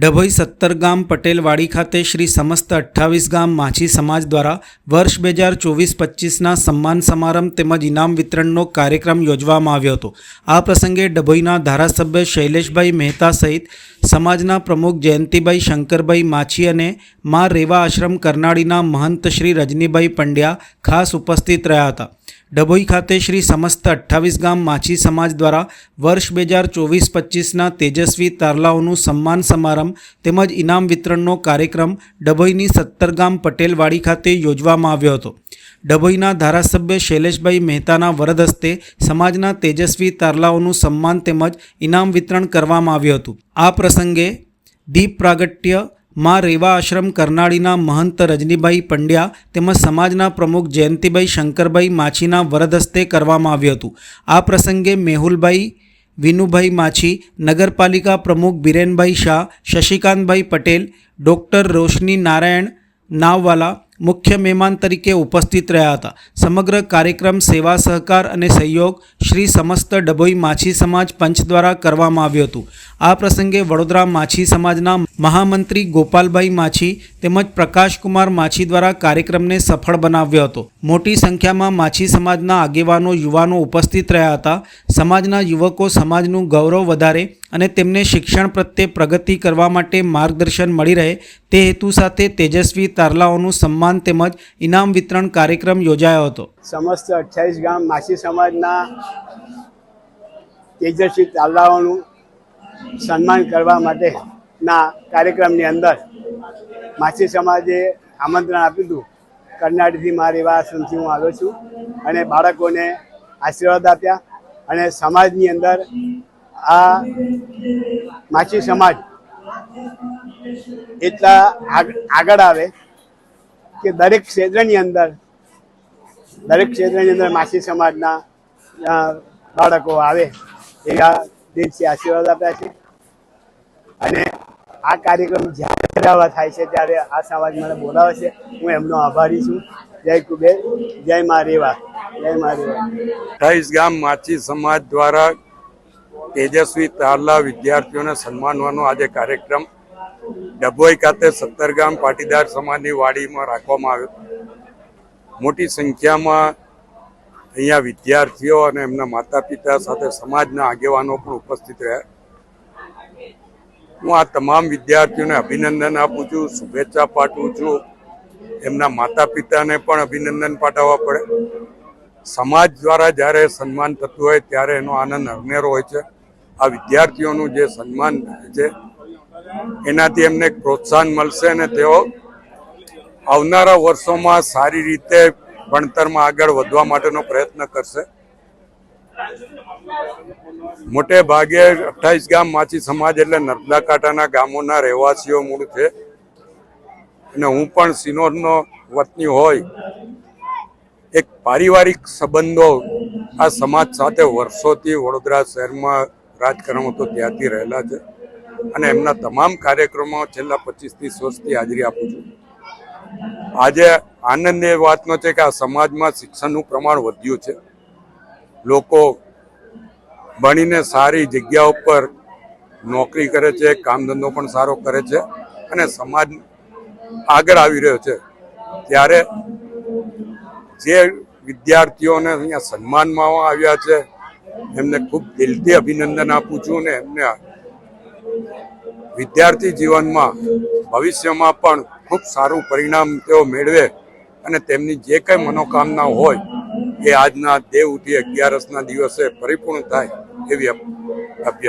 ડભોઈ સત્તર ગામ પટેલવાડી ખાતે શ્રી સમસ્ત અઠ્ઠાવીસ ગામ માછી સમાજ દ્વારા વર્ષ બે હજાર ચોવીસ પચીસના સન્માન સમારંભ તેમજ ઇનામ વિતરણનો કાર્યક્રમ યોજવામાં આવ્યો હતો. આ પ્રસંગે ડભોઈના ધારાસભ્ય શૈલેષભાઈ મહેતા સહિત સમાજના પ્રમુખ જયંતિભાઈ શંકરભાઈ માછી અને મા રેવા આશ્રમ કરનાળીના મહંત શ્રી રજનીભાઈ પંડ્યા ખાસ ઉપસ્થિત રહ્યા હતા. ડભોઈ ખાતે શ્રી સમસ્ત અઠ્ઠાવીસ ગામ માછી સમાજ દ્વારા વર્ષ બે હજાર ચોવીસ પચીસના તેજસ્વી તારલાઓનું સન્માન સમારંભ તેમજ ઇનામ વિતરણનો કાર્યક્રમ ડભોઈની સત્તર ગામ પટેલવાડી ખાતે યોજવામાં આવ્યો હતો. ડભોઈના ધારાસભ્ય શૈલેષભાઈ મહેતાના વરદ હસ્તે સમાજના તેજસ્વી તારલાઓનું સન્માન તેમજ ઇનામ વિતરણ કરવામાં આવ્યું હતું. આ પ્રસંગે દીપ પ્રાગટ્ય માં રેવા આશ્રમ કરનાળીના મહંત રજનીભાઈ પંડ્યા તેમજ સમાજના પ્રમુખ જયંતિભાઈ શંકરભાઈ માછીના વરદ હસ્તે કરવામાં આવ્યું હતું. આ પ્રસંગે મેહુલભાઈ, વિનુભાઈ માછી, નગરપાલિકા પ્રમુખ બિરેનભાઈ શાહ, શશિકાંતભાઈ પટેલ, ડૉક્ટર રોશની નારાયણ નાવવાલા મુખ્ય મહેમાન તરીકે ઉપસ્થિત રહ્યા હતા. સમગ્ર કાર્યક્રમ સેવા સહકાર અને સહયોગ શ્રી સમસ્ત ડભોઈ માછી સમાજ પંચ દ્વારા કરવામાં આવ્યું હતું. આ પ્રસંગે વડોદરા માછી સમાજના મહામંત્રી ગોપાલભાઈ માછી તેમજ પ્રકાશકુમાર માછી દ્વારા કાર્યક્રમને સફળ બનાવ્યો હતો. મોટી સંખ્યામાં માછી સમાજના આગેવાનો, યુવાનો ઉપસ્થિત રહ્યા હતા. સમાજના યુવકો સમાજનું ગૌરવ વધારે અને તેમને શિક્ષણ પ્રત્યે પ્રગતિ કરવા માટે માર્ગદર્શન મળી રહે તે હેતુ સાથે તેજસ્વી તારલાઓનું સન્માન તેમજ ઇનામ વિતરણ કાર્યક્રમ યોજાયો હતો. સમસ્ત અઠ્યાવીસ ગામ માછી સમાજના તેજસ્વી તારલાઓનું સન્માન કરવા માટેના કાર્યક્રમની અંદર માછી સમાજે આમંત્રણ આપ્યું હતું. કર્ણાટકથી મારી આશ્રમથી હું આવ્યો છું અને બાળકોને આશીર્વાદ આપ્યા અને સમાજની અંદર આ માછી સમાજ એટલા આગ- આગળ આવે કે દરેક ક્ષેત્રની અંદર, દરેક ક્ષેત્રની અંદર માછી સમાજના બાળકો આવે એવા દિલથી આશીર્વાદ આપ્યા છે. અને આ કાર્યક્રમ જ્યારે થાય છે ત્યારે આ સમાજ મને બોલાવે છે. હું એમનો આભારી છું. જય કુબેર. જય મા રેવા. જય મા રેવા. ગામ માછી સમાજ દ્વારા તેજસ્વી તારલા વિદ્યાર્થીઓને સન્માનવાનો આજે કાર્યક્રમ ડભોઈ ખાતે સત્તરગામ પાટીદાર સમાજની વાડીમાં રાખવામાં આવ્યો. મોટી સંખ્યામાં અહીંયા વિદ્યાર્થીઓ અને એમના માતા પિતા સાથે સમાજના આગેવાનો પણ ઉપસ્થિત રહ્યા. હું આ તમામ વિદ્યાર્થીઓને અભિનંદન આપું છું, શુભેચ્છા પાઠવું છું. એમના માતા પિતાને પણ અભિનંદન પાઠવવા પડે. સમાજ દ્વારા જ્યારે સન્માન થતું હોય ત્યારે એનો આનંદ અનેરો હોય છે. આ વિદ્યાર્થીઓનું જે સન્માન છે, એનાથી એમને પ્રોત્સાહન મળશે અને તેઓ આવનારા વર્ષોમાં સારી રીતે ભણતરમાં આગળ વધવા માટેનો પ્રયત્ન કરશે. મોટે ભાગે અઠ્ઠાવીસ ગામ માછી સમાજ એટલે નર્મદા કાંઠાના ગામોના રહેવાસીઓ મૂળ છે. અને હું પણ સિનોરનો વતની હોય, એક પારિવારિક સંબંધો આ સમાજ સાથે વર્ષોથી વડોદરા શહેરમાં રાજકારણ તો ત્યાંથી રહેલા છે. અને એમના તમામ કાર્યક્રમો છેલ્લા પચીસ ત્રીસ વર્ષથી હાજરી આપું છું. આજે આનંદ એ વાતનો છે કે આ સમાજમાં શિક્ષણનું પ્રમાણ વધ્યું છે. લોકો ભણીને સારી જગ્યા ઉપર નોકરી કરે છે કામ ધંધો પણ સારો કરે છે અને સમાજ આગળ આવી રહ્યો છે. ત્યારે જે વિદ્યાર્થીઓને અહીંયા સન્માનમાં આવ્યા છે એમને ખૂબ દિલથી અભિનંદન આપું છું અને એમને વિદ્યાર્થી જીવનમાં ભવિષ્યમાં પણ ખૂબ સારું પરિણામ તેઓ મેળવે અને તેમની જે કંઈ મનોકામના હોય એ આજના દેવ ઉઠી અગિયારસના દિવસે પરિપૂર્ણ થાય એવી